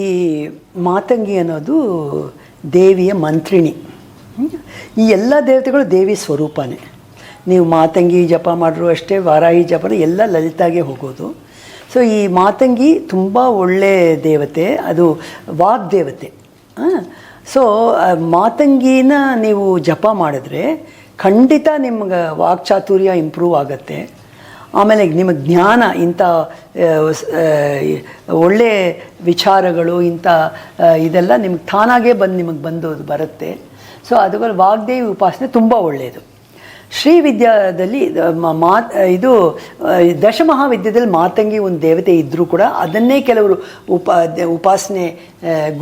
ಈ ಮಾತಂಗಿ ಅನ್ನೋದು ದೇವಿಯ ಮಂತ್ರಿಣಿ. ಈ ಎಲ್ಲ ದೇವತೆಗಳು ದೇವಿ ಸ್ವರೂಪನೇ. ನೀವು ಮಾತಂಗಿ ಜಪ ಮಾಡಿದ್ರು ಅಷ್ಟೇ, ವಾರಾಹಿ ಜಪ ಎಲ್ಲ ಲಲಿತಾಗೆ ಹೋಗೋದು. ಸೊ ಈ ಮಾತಂಗಿ ತುಂಬ ಒಳ್ಳೆ ದೇವತೆ, ಅದು ವಾಗ್ದೇವತೆ ಸೊ ಮಾತಂಗಿನ ನೀವು ಜಪ ಮಾಡಿದ್ರೆ ಖಂಡಿತ ನಿಮ್ಗೆ ವಾಕ್ಚಾತುರ್ಯ ಇಂಪ್ರೂವ್ ಆಗುತ್ತೆ. ಆಮೇಲೆ ನಿಮಗೆ ಜ್ಞಾನ ಇಂಥ ಒಳ್ಳೆ ವಿಚಾರಗಳು ಇಂಥ ಇದೆಲ್ಲ ನಿಮ್ಗೆ ತಾನಾಗೇ ಬಂದು ನಿಮಗೆ ಬಂದು ಬರುತ್ತೆ. ಸೊ ಅದಕ್ಕೆ ವಾಗ್ದೇವಿ ಉಪಾಸನೆ ತುಂಬ ಒಳ್ಳೆಯದು. ಶ್ರೀ ವಿದ್ಯಾದಲ್ಲಿ ಇದು ದಶಮಹಾವಿದ್ಯದಲ್ಲಿ ಮಾತಂಗಿ ಒಂದು ದೇವತೆ ಇದ್ದರೂ ಕೂಡ ಅದನ್ನೇ ಕೆಲವರು ಉಪ ಉಪಾಸನೆ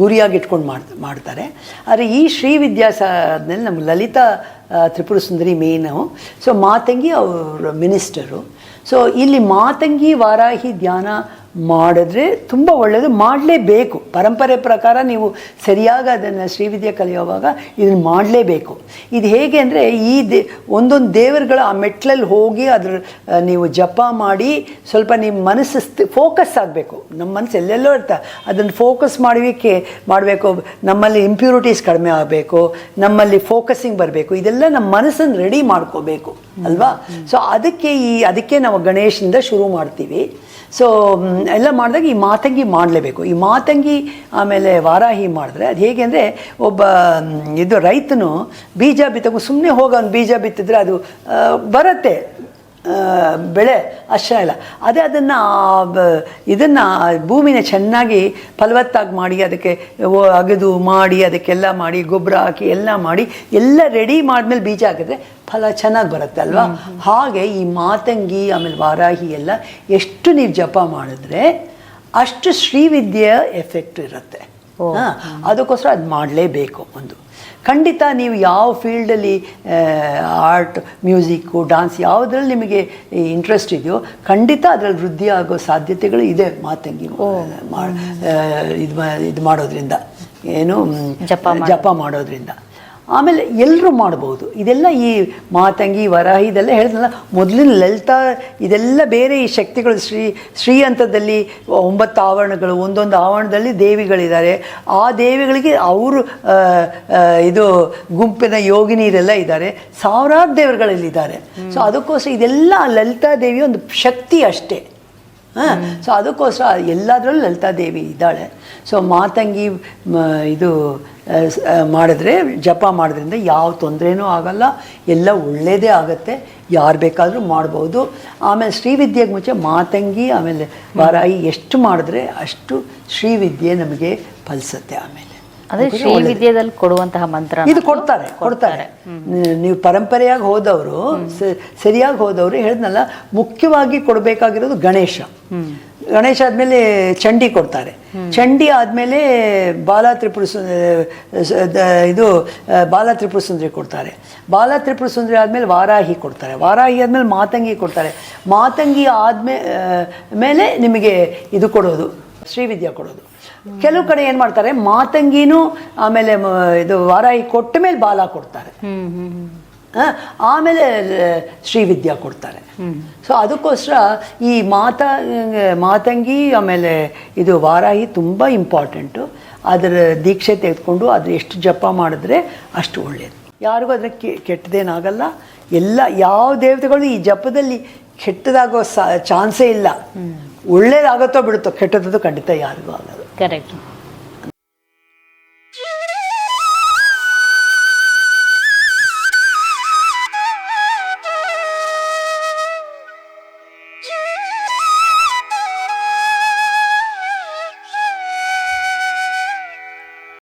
ಗುರಿಯಾಗಿಟ್ಕೊಂಡು ಮಾಡ್ ಮಾಡ್ತಾರೆ. ಆದರೆ ಈ ಶ್ರೀ ವಿದ್ಯಾ ನಮ್ಮ ಲಲಿತಾ ತ್ರಿಪುರ ಸುಂದರಿ ಮೇನು. ಸೊ ಮಾತಂಗಿ ಅವರು ಮಿನಿಸ್ಟರು. ಸೊ ಇಲ್ಲಿ ಮಾತಂಗಿ ವಾರಾಹಿ ಧ್ಯಾನ ಮಾಡಿದ್ರೆ ತುಂಬ ಒಳ್ಳೆಯದು ಮಾಡಲೇಬೇಕು. ಪರಂಪರೆ ಪ್ರಕಾರ ನೀವು ಸರಿಯಾಗಿ ಅದನ್ನು ಶ್ರೀವಿದ್ಯೆ ಕಲಿಯುವಾಗ ಇದನ್ನು ಮಾಡಲೇಬೇಕು. ಇದು ಹೇಗೆ ಅಂದರೆ ಈ ದೇ, ಒಂದೊಂದು ದೇವರುಗಳ ಆ ಮೆಟ್ಲಲ್ಲಿ ಹೋಗಿ ಅದ್ರ ನೀವು ಜಪ ಮಾಡಿ ಸ್ವಲ್ಪ ನಿಮ್ಮ ಮನಸ್ಸು ಫೋಕಸ್ ಆಗಬೇಕು. ನಮ್ಮ ಮನಸ್ಸು ಎಲ್ಲೆಲ್ಲೋ ಇರ್ತಾ ಅದನ್ನು ಫೋಕಸ್ ಮಾಡೋಕ್ಕೆ ಮಾಡಬೇಕು. ನಮ್ಮಲ್ಲಿ ಇಂಪ್ಯೂರಿಟೀಸ್ ಕಡಿಮೆ ಆಗಬೇಕು. ನಮ್ಮಲ್ಲಿ ಫೋಕಸಿಂಗ್ ಬರಬೇಕು. ಇದೆಲ್ಲ ನಮ್ಮ ಮನಸ್ಸನ್ನು ರೆಡಿ ಮಾಡ್ಕೋಬೇಕು. ಅಲ್ವಾ? ಸೊ ಅದಕ್ಕೆ ಈ, ಅದಕ್ಕೆ ನಾವು ಗಣೇಶನಿಂದ ಶುರು ಮಾಡ್ತೀವಿ. ಸೊ ಎಲ್ಲ ಮಾಡಿದಾಗ ಈ ಮಾತಂಗಿ ಮಾಡಲೇಬೇಕು. ಈ ಮಾತಂಗಿ ಆಮೇಲೆ ವಾರಾಹಿ ಮಾಡಿದ್ರೆ ಅದು ಹೇಗೆ ಅಂದರೆ ಒಬ್ಬ ಇದು ರೈತನು ಬೀಜ ಬಿತ್ತಕ್ಕೂ ಸುಮ್ಮನೆ ಹೋಗೋನು ಬೀಜ ಬಿತ್ತಿದ್ರೆ ಅದು ಬರುತ್ತೆ. ಬೆಳೆ ಅಷ್ಟೇ ಇಲ್ಲ ಅದೇ ಅದನ್ನು ಇದನ್ನು ಭೂಮಿನ ಚೆನ್ನಾಗಿ ಫಲವತ್ತಾಗಿ ಮಾಡಿ ಅದಕ್ಕೆ ಅಗೆದು ಮಾಡಿ ಅದಕ್ಕೆಲ್ಲ ಮಾಡಿ ಗೊಬ್ಬರ ಹಾಕಿ ಎಲ್ಲ ಮಾಡಿ ಎಲ್ಲ ರೆಡಿ ಮಾಡಿದ್ಮೇಲೆ ಬೀಜ ಹಾಕಿದ್ರೆ ಫಲ ಚೆನ್ನಾಗಿ ಬರುತ್ತೆ ಅಲ್ವಾ? ಹಾಗೆ ಈ ಮಾತಂಗಿ ಆಮೇಲೆ ವಾರಾಹಿ ಎಲ್ಲ ಎಷ್ಟು ನೀವು ಜಪ ಮಾಡಿದ್ರೆ ಅಷ್ಟು ಶ್ರೀವಿದ್ಯೆಯ ಎಫೆಕ್ಟ್ ಇರುತ್ತೆ. ಅದಕ್ಕೋಸ್ಕರ ಅದು ಮಾಡಲೇಬೇಕು ಒಂದು. ಖಂಡಿತ ನೀವು ಯಾವ ಫೀಲ್ಡಲ್ಲಿ ಆರ್ಟ್ ಮ್ಯೂಸಿಕ್ಕು ಡಾನ್ಸ್ ಯಾವುದ್ರಲ್ಲಿ ನಿಮಗೆ ಇಂಟ್ರೆಸ್ಟ್ ಇದೆಯೋ ಖಂಡಿತ ಅದರಲ್ಲಿ ವೃದ್ಧಿ ಆಗೋ ಸಾಧ್ಯತೆಗಳು ಇದೆ ಮಾತಂಗಿ ಇದು ಇದು ಮಾಡೋದ್ರಿಂದ. ಏನು ಜಪ ಜಪ ಮಾಡೋದ್ರಿಂದ. ಆಮೇಲೆ ಎಲ್ಲರೂ ಮಾಡ್ಬೋದು. ಇದೆಲ್ಲ ಈ ಮಾತಂಗಿ ವರ ಇದೆಲ್ಲ ಹೇಳಿದ್ನಲ್ಲ ಮೊದಲಿನ ಲಲಿತಾ ಇದೆಲ್ಲ ಬೇರೆ ಈ ಶಕ್ತಿಗಳು ಶ್ರೀ ಶ್ರೀ ಹಂತದಲ್ಲಿ ಒಂಬತ್ತು ಆವರಣಗಳು ಒಂದೊಂದು ಆವರಣದಲ್ಲಿ ದೇವಿಗಳಿದ್ದಾರೆ. ಆ ದೇವಿಗಳಿಗೆ ಅವರು ಇದು ಗುಂಪಿನ ಯೋಗಿನಿಯರೆಲ್ಲ ಇದ್ದಾರೆ. ಸಾವಿರಾರು ದೇವರುಗಳಲ್ಲಿದ್ದಾರೆ. ಸೊ ಅದಕ್ಕೋಸ್ಕರ ಇದೆಲ್ಲ ಲಲಿತಾ ದೇವಿಯ ಒಂದು ಶಕ್ತಿ ಅಷ್ಟೇ. ಹಾಂ ಸೊ ಅದಕ್ಕೋಸ್ಕರ ಎಲ್ಲದರಲ್ಲೂ ಲಲಿತಾ ದೇವಿ ಇದ್ದಾಳೆ. ಸೊ ಮಾತಂಗಿ ಇದು ಮಾಡಿದ್ರೆ, ಜಪ ಮಾಡೋದ್ರಿಂದ ಯಾವ ತೊಂದರೆನೂ ಆಗಲ್ಲ. ಎಲ್ಲ ಒಳ್ಳೆಯದೇ ಆಗುತ್ತೆ. ಯಾರು ಬೇಕಾದರೂ ಮಾಡ್ಬೋದು. ಆಮೇಲೆ ಶ್ರೀವಿದ್ಯೆಗೆ ಮುಂಚೆ ಮಾತಂಗಿ, ಆಮೇಲೆ ವಾರಾಯಿ ಎಷ್ಟು ಮಾಡಿದ್ರೆ ಅಷ್ಟು ಶ್ರೀವಿದ್ಯೆ ನಮಗೆ ಫಲಿಸುತ್ತೆ ಆಮೇಲೆ. ಅದೇ ಶ್ರೀ ಕೊಡುವಂತಹ ಮಂತ್ರ ಇದು ಕೊಡ್ತಾರೆ ಕೊಡ್ತಾರೆ. ನೀವು ಪರಂಪರೆಯಾಗಿ ಹೋದವರು ಸರಿಯಾಗಿ ಹೋದವರು ಹೇಳಿದ್ನಲ್ಲ ಮುಖ್ಯವಾಗಿ ಕೊಡಬೇಕಾಗಿರೋದು ಗಣೇಶ. ಗಣೇಶ ಆದ್ಮೇಲೆ ಚಂಡಿ ಕೊಡ್ತಾರೆ. ಚಂಡಿ ಆದ್ಮೇಲೆ ಬಾಲ ತ್ರಿಪುರ ಇದು ಬಾಲ ತ್ರಿಪುರ ಸುಂದರಿ ಕೊಡ್ತಾರೆ. ಬಾಲ ತ್ರಿಪುರ ಸುಂದರಿ ಆದ್ಮೇಲೆ ವಾರಾಹಿ ಕೊಡ್ತಾರೆ. ವಾರಾಹಿ ಆದ್ಮೇಲೆ ಮಾತಂಗಿ ಕೊಡ್ತಾರೆ. ಮಾತಂಗಿ ಆದ್ಮೇಲೆ ಮೇಲೆ ನಿಮಗೆ ಇದು ಕೊಡೋದು. ಶ್ರೀವಿದ್ಯಾ ಕೊಡೋದು. ಕೆಲವು ಕಡೆ ಏನು ಮಾಡ್ತಾರೆ ಮಾತಂಗಿನೂ ಆಮೇಲೆ ಇದು ವಾರಾಯಿ ಕೊಟ್ಟ ಮೇಲೆ ಬಾಲ ಕೊಡ್ತಾರೆ. ಆಮೇಲೆ ಶ್ರೀವಿದ್ಯ ಶ್ರೀವಿದ್ಯಾ ಕೊಡ್ತಾರೆ. ಸೊ ಅದಕ್ಕೋಸ್ಕರ ಈ ಮಾತ ಮಾತಂಗಿ ಆಮೇಲೆ ಇದು ವಾರಾಹಿ ತುಂಬ ಇಂಪಾರ್ಟೆಂಟು ಅದರ ದೀಕ್ಷೆ ತೆಗೆದುಕೊಂಡು ಅದು ಎಷ್ಟು ಜಪ ಮಾಡಿದ್ರೆ ಅಷ್ಟು ಒಳ್ಳೆಯದು ಯಾರಿಗೂ ಅದ್ರ ಕೆಟ್ಟದೇನಾಗಲ್ಲ. ಎಲ್ಲ ಯಾವ ದೇವತೆಗಳು ಈ ಜಪದಲ್ಲಿ ಕೆಟ್ಟದಾಗೋ ಸ ಚಾನ್ಸೇ ಇಲ್ಲ. ಒಳ್ಳೇದಾಗುತ್ತೋ ಬಿಡುತ್ತೋ ಕೆಟ್ಟದ್ದು ಖಂಡಿತ ಯಾರಿಗೂ ಆಗಲ್ಲ. ಕರೆಕ್ಟ್